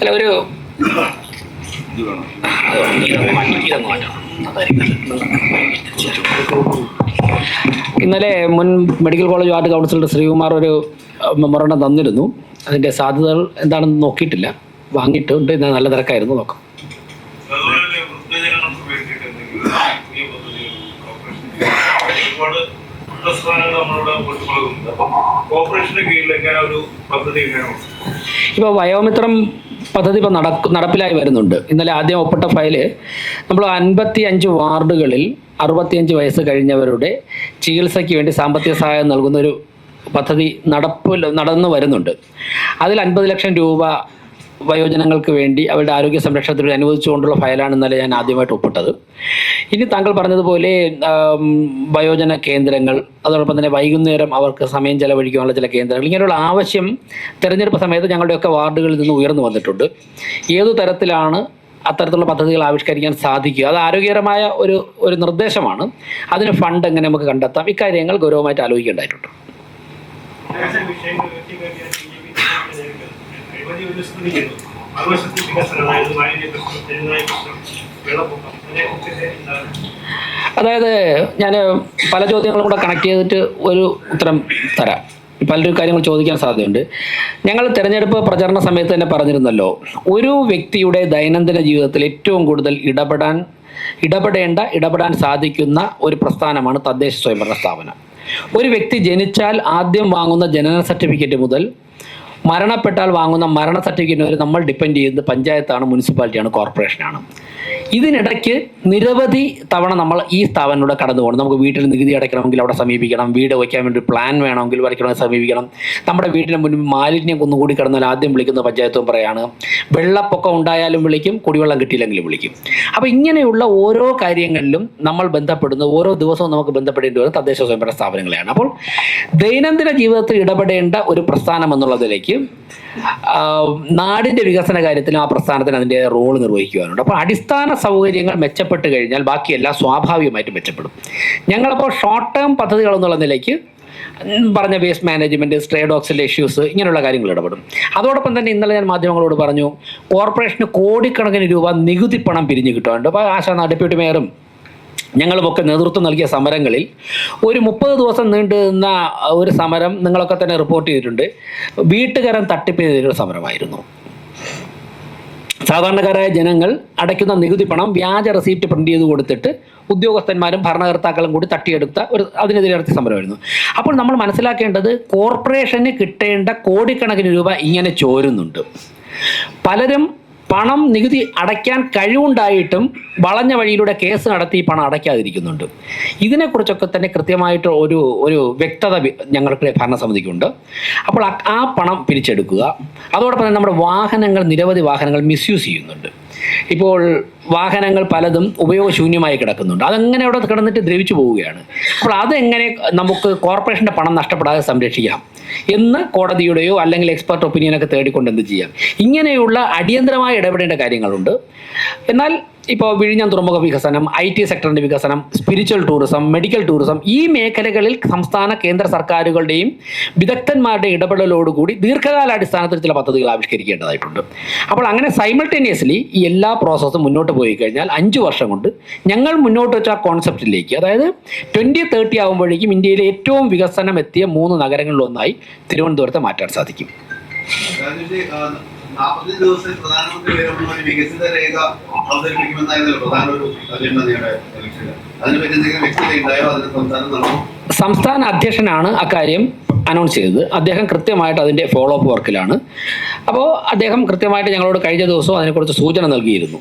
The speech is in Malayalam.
അല്ല ഒരു. ഇന്നലെ മുൻ medical college ward councillor Sreekumar ഒരു മെമ്മറണ്ടം തന്നിരുന്നു. അതിന്റെ സാധ്യതകൾ എന്താണെന്ന് നോക്കിയിട്ടില്ല. വാങ്ങിയിട്ടുണ്ട്. ഇന്ന് നല്ല തിരക്കായിരുന്നു. നോക്കാം. ഒരുപാട് പ്രസ്ഥാനങ്ങൾ നമ്മളിവിടെ കോർപ്പറേഷന്റെ കീഴിൽ എങ്ങനെ ഒരു പദ്ധതി എങ്ങനെയാണ് ഇപ്പോൾ വയോമിത്രം പദ്ധതി ഇപ്പോൾ നട നടപ്പിലായി വരുന്നുണ്ട്. ഇന്നലെ ആദ്യം ഒപ്പിട്ട ഫയൽ നമ്മൾ അൻപത്തി അഞ്ച് വാർഡുകളിൽ അറുപത്തിയഞ്ച് വയസ്സ് കഴിഞ്ഞവരുടെ ചികിത്സയ്ക്ക് വേണ്ടി സാമ്പത്തിക സഹായം നൽകുന്ന ഒരു പദ്ധതി നടപ്പിൽ നടന്നു വരുന്നുണ്ട്. അതിൽ അൻപത് ലക്ഷം രൂപ വയോജനങ്ങൾക്ക് വേണ്ടി അവരുടെ ആരോഗ്യ സംരക്ഷണത്തിന് അനുവദിച്ചുകൊണ്ടുള്ള ഫയലാണ് ഇന്നലെ ഞാൻ ആദ്യമായിട്ട് ഒപ്പിട്ടത്. ഇനി താങ്കൾ പറഞ്ഞതുപോലെ വയോജന കേന്ദ്രങ്ങൾ അതോടൊപ്പം തന്നെ വൈകുന്നേരം അവർക്ക് സമയം ചെലവഴിക്കാനുള്ള ചില കേന്ദ്രങ്ങൾ ഇങ്ങനെയുള്ള ആവശ്യം തെരഞ്ഞെടുപ്പ് സമയത്ത് ഞങ്ങളുടെയൊക്കെ വാർഡുകളിൽ നിന്ന് ഉയർന്നു വന്നിട്ടുണ്ട്. ഏതു തരത്തിലാണ് അത്തരത്തിലുള്ള പദ്ധതികൾ ആവിഷ്കരിക്കാൻ സാധിക്കുക? അത് ആരോഗ്യകരമായ ഒരു ഒരു നിർദ്ദേശമാണ്. അതിന് ഫണ്ട് എങ്ങനെ നമുക്ക് കണ്ടെത്താം? ഇക്കാര്യങ്ങൾ ഗൗരവമായിട്ട് ആലോചിക്കേണ്ടതായിട്ടുണ്ട്. അഴിമതി ഉന്നസിക്കുന്നു മറുവശത്ത് വികസനം അതായത് മാലിന്യ പ്രശ്നം തെരുനായ പ്രശ്നം അതായത് ഞാൻ പല ചോദ്യങ്ങളും കൂടെ കണക്ട് ചെയ്തിട്ട് ഒരു ഉത്തരം തരാം. പലരും കാര്യങ്ങൾ ചോദിക്കാൻ സാധ്യതയുണ്ട്. ഞങ്ങൾ തിരഞ്ഞെടുപ്പ് പ്രചരണ സമയത്ത് തന്നെ പറഞ്ഞിരുന്നല്ലോ ഒരു വ്യക്തിയുടെ ദൈനംദിന ജീവിതത്തിൽ ഏറ്റവും കൂടുതൽ ഇടപെടാൻ ഇടപെടേണ്ട ഇടപെടാൻ സാധിക്കുന്ന ഒരു പ്രസ്ഥാനമാണ് തദ്ദേശ സ്വയംഭരണ സ്ഥാപനം. ഒരു വ്യക്തി ജനിച്ചാൽ ആദ്യം വാങ്ങുന്ന ജനന സർട്ടിഫിക്കറ്റ് മുതൽ മരണപ്പെട്ടാൽ വാങ്ങുന്ന മരണ സർട്ടിഫിക്കറ്റ് വരെ നമ്മൾ ഡിപ്പെൻഡ് ചെയ്യുന്നത് പഞ്ചായത്താണ് മുനിസിപ്പാലിറ്റിയാണ് കോർപ്പറേഷനാണ് ഇതിനിടയ്ക്ക് നിരവധി തവണ നമ്മൾ ഈ സ്ഥാപനത്തിലൂടെ കടന്നു പോകണം നമുക്ക് വീട്ടിൽ നികുതി അടയ്ക്കണമെങ്കിൽ അവിടെ സമീപിക്കണം. വീട് വയ്ക്കാൻ വേണ്ടി പ്ലാൻ വേണമെങ്കിൽ വരയ്ക്കണമെങ്കിൽ സമീപിക്കണം. നമ്മുടെ വീടിന് മുന്നിൽ മാലിന്യം കുന്നുകൂടി കിടന്നാൽ ആദ്യം വിളിക്കുന്ന പഞ്ചായത്തും പറയാണ് വെള്ളപ്പൊക്കം ഉണ്ടായാലും വിളിക്കും കുടിവെള്ളം കിട്ടിയില്ലെങ്കിലും വിളിക്കും. അപ്പോൾ ഇങ്ങനെയുള്ള ഓരോ കാര്യങ്ങളിലും നമ്മൾ ബന്ധപ്പെടുന്ന. ഓരോ ദിവസവും നമുക്ക് ബന്ധപ്പെടേണ്ടി വരുന്ന തദ്ദേശ സ്വയംഭരണ സ്ഥാപനങ്ങളെയാണ്. അപ്പോൾ ദൈനംദിന ജീവിതത്തിൽ ഇടപെടേണ്ട ഒരു പ്രസ്ഥാനം എന്നുള്ളതിലേക്ക് ആ, നാടിന്റെ വികസന കാര്യത്തിലും ആ പ്രസ്ഥാനത്തിന് അതിന്റെ റോൾ നിർവഹിക്കുവാനുണ്ട്. അപ്പോൾ അടിസ്ഥാന സൗകര്യങ്ങൾ മെച്ചപ്പെട്ട് കഴിഞ്ഞാൽ ബാക്കിയെല്ലാം സ്വാഭാവികമായിട്ടും മെച്ചപ്പെടും. ഞങ്ങളപ്പോൾ ഷോർട്ട് ടേം പദ്ധതികൾ എന്നുള്ള നിലയ്ക്ക് പറഞ്ഞ വേസ്റ്റ് മാനേജ്മെന്റ് സ്ട്രേ ഡോഗ്സിന്റെ ഇഷ്യൂസ് ഇങ്ങനെയുള്ള കാര്യങ്ങൾ ഇടപെടും. അതോടൊപ്പം തന്നെ ഇന്നലെ ഞാൻ മാധ്യമങ്ങളോട് പറഞ്ഞു കോർപ്പറേഷന് കോടിക്കണക്കിന് രൂപ നികുതി പണം പിരിഞ്ഞു കിട്ടുന്നുണ്ട് അപ്പോൾ ആശാ ഡെപ്യൂട്ടി മേയറും ഞങ്ങളുമൊക്കെ നേതൃത്വം നൽകിയ സമരങ്ങളിൽ ഒരു മുപ്പത് ദിവസം നീണ്ടു നിന്ന ഒരു സമരം നിങ്ങളൊക്കെ തന്നെ റിപ്പോർട്ട് ചെയ്തിട്ടുണ്ട്. വീട്ടുകാരൻ തട്ടിപ്പിനെതിരെ സമരമായിരുന്നു. സാധാരണക്കാരായ ജനങ്ങൾ അടയ്ക്കുന്ന നികുതി പണം വ്യാജ റെസീപ്റ്റ് പ്രിന്റ് ചെയ്ത് കൊടുത്തിട്ട് ഉദ്യോഗസ്ഥന്മാരും ഭരണകർത്താക്കളും കൂടി തട്ടിയെടുത്ത ഒരു അതിനെതിരെ നടത്തിയ സമരമായിരുന്നു. അപ്പോൾ നമ്മൾ മനസ്സിലാക്കേണ്ടത് കോർപ്പറേഷന് കിട്ടേണ്ട കോടിക്കണക്കിന് രൂപ ഇങ്ങനെ ചോരുന്നുണ്ട്. പലരും പണം നികുതി അടയ്ക്കാൻ കഴിവുണ്ടായിട്ടും വളഞ്ഞ വഴിയിലൂടെ കേസ് നടത്തി പണം അടയ്ക്കാതിരിക്കുന്നുണ്ട്. ഇതിനെക്കുറിച്ചൊക്കെ തന്നെ കൃത്യമായിട്ട് ഒരു ഒരു വ്യക്തത ഞങ്ങൾക്ക് ഭരണസമിതിക്കുണ്ട്. അപ്പോൾ ആ പണം പിരിച്ചെടുക്കുക. അതോടൊപ്പം തന്നെ നമ്മുടെ വാഹനങ്ങൾ നിരവധി വാഹനങ്ങൾ മിസ്യൂസ് ചെയ്യുന്നുണ്ട്. ഇപ്പോൾ വാഹനങ്ങൾ പലതും ഉപയോഗശൂന്യമായി കിടക്കുന്നുണ്ട്. അതെങ്ങനെ അവിടെ കിടന്നിട്ട് ദ്രവിച്ചു പോവുകയാണ്? അപ്പോൾ അതെങ്ങനെ നമുക്ക് കോർപ്പറേഷന്റെ പണം നഷ്ടപ്പെടാതെ സംരക്ഷിക്കാം എന്ന് കോടതിയുടെയോ അല്ലെങ്കിൽ എക്സ്പെർട്ട് ഒപ്പീനിയനൊക്കെ തേടിക്കൊണ്ട് എന്ത് ചെയ്യാം? ഇങ്ങനെയുള്ള അടിയന്തരമായി ഇടപെടേണ്ട കാര്യങ്ങളുണ്ട്. എന്നാൽ ഇപ്പോൾ വിഴിഞ്ഞം തുറമുഖ വികസനം ഐ ടി സെക്ടറിന്റെ വികസനം സ്പിരിച്വൽ ടൂറിസം മെഡിക്കൽ ടൂറിസം ഈ മേഖലകളിൽ സംസ്ഥാന കേന്ദ്ര സർക്കാരുകളുടെയും വിദഗ്ധന്മാരുടെ ഇടപെടലോടുകൂടി ദീർഘകാലാടിസ്ഥാനത്തിൽ ചില പദ്ധതികൾ ആവിഷ്കരിക്കേണ്ടതായിട്ടുണ്ട്. അപ്പോൾ അങ്ങനെ സൈമൾട്ടേനിയസ്ലി ഈ എല്ലാ പ്രോസസ്സും മുന്നോട്ട് പോയി കഴിഞ്ഞാൽ അഞ്ച് വർഷം കൊണ്ട് ഞങ്ങൾ മുന്നോട്ട് വെച്ച കോൺസെപ്റ്റിലേക്ക് അതായത് ട്വന്റി തേർട്ടി ആകുമ്പോഴേക്കും ഇന്ത്യയിലെ ഏറ്റവും വികസനം എത്തിയ മൂന്ന് നഗരങ്ങളിലൊന്നായി തിരുവനന്തപുരത്തെ മാറ്റാൻ സാധിക്കും. ആ, ദിവസത്തിൽ പ്രധാനമന്ത്രി വരുമ്പോൾ ഒരു വികസിത രേഖ അവതരിപ്പിക്കുമെന്നായിരുന്നു പ്രധാന ഒരു അജണ്ട നിങ്ങളുടെ അതിനുപറ്റി എന്തെങ്കിലും വ്യക്തത ഉണ്ടായോ? അതിന് സംസ്ഥാനം നടന്നു? സംസ്ഥാന അധ്യക്ഷനാണ് അക്കാര്യം അനൗൺസ് ചെയ്തത്. അദ്ദേഹം കൃത്യമായിട്ട് അതിന്റെ ഫോളോ അപ്പ് വർക്കിലാണ് അപ്പോൾ അദ്ദേഹം കൃത്യമായിട്ട് ഞങ്ങളോട് കഴിഞ്ഞ ദിവസവും അതിനെക്കുറിച്ച് സൂചന നൽകിയിരുന്നു.